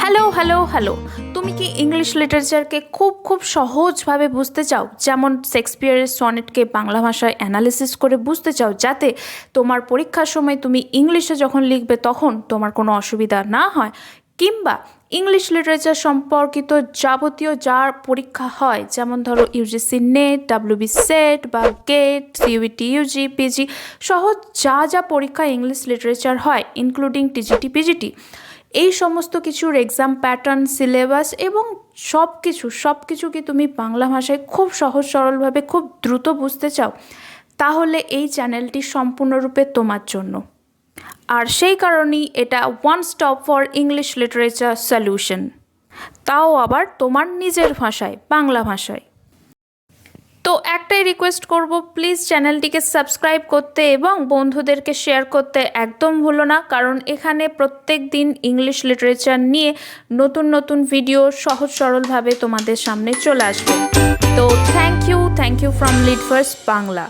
Hello hello hello তুমি কি English লিটারেচারকে খুব খুব সহজভাবে বুঝতে চাও? যেমন শেক্সপিয়ারের সনেটকে বাংলা ভাষায় অ্যানালিসিস করে বুঝতে চাও, যাতে তোমার পরীক্ষার সময় তুমি ইংলিশে যখন লিখবে তখন তোমার কোনো অসুবিধা না হয়? কিংবা ইংলিশ লিটারেচার সম্পর্কিত যাবতীয় যার পরীক্ষা হয়, যেমন ধরো ইউজিসি নেট ডাব্লিউবি সেট বা গেট সিউইটি ইউজি পিজি সহ যা যা পরীক্ষা ইংলিশ লিটারেচার হয় ইনক্লুডিং টিজিটি পিজিটি এই সমস্ত কিছুর এক্সাম প্যাটার্ন সিলেবাস এবং সব কিছু সব কিছু কি তুমি বাংলা ভাষায় খুব সহজ সরলভাবে খুব দ্রুত বুঝতে চাও? তাহলে এই চ্যানেলটি সম্পূর্ণরূপে তোমার জন্য। আর সেই কারণেই এটা one stop for English literature solution তাও আবার তোমার নিজের ভাষায়, বাংলা ভাষায়। তো একটাই রিকোয়েস্ট করব প্লিজ চ্যানেলটিকে সাবস্ক্রাইব করতে এবং বন্ধুদেরকে শেয়ার করতে একদম ভুলো না। কারণ এখানে প্রত্যেক দিন ইংলিশ লিটারেচার নিয়ে নতুন নতুন ভিডিও সহজ সরলভাবে তোমাদের সামনে চলে আসবে। তো thank you thank you from lead first Bangla